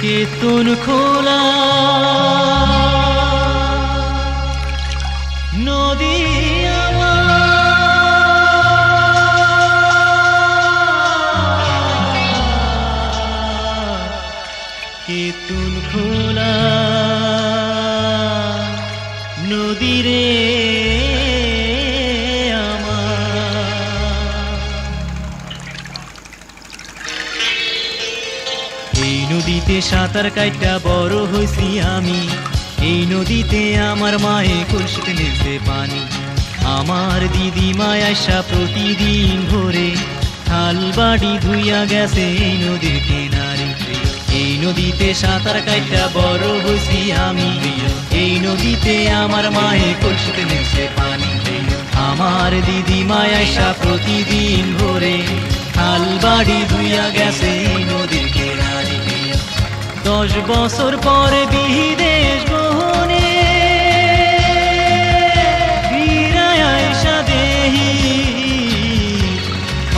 কেতন খোলা? নদী আমার। খোলা? নদীরে আমার এই নদীতে সাঁতার কাইটা বড় হইছি আমি। এই নদীতে আমার মায়ে কলসিতে নেছে পানি। আমার দিদি মায়াসা প্রতিদিন ভোরে। থাল বাড়ি ধুইয়া গেছে এই নদীর কিনারে। এই নদীতে সাঁতার কাইটা বড় হইছি আমি। এই নদীতে আমার মায়ে কলসিতে নেছে পানি। আমার দিদি মায়াসা প্রতিদিন ভোরে। থাল বাড়ি ধুইয়া গেছে দশ বছর পরে বিদেশ গহনে ফিরায় আইসা দেহি।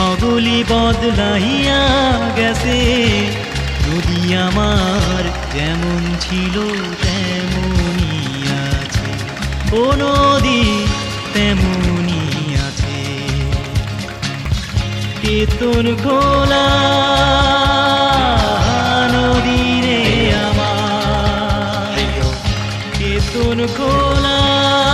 অগলি বদলাইয়া গেছে নদী আমার যেমন ছিল তেমনই আছে। ও নদী তেমনই আছে। কেতন খোলা নতুন খোলা।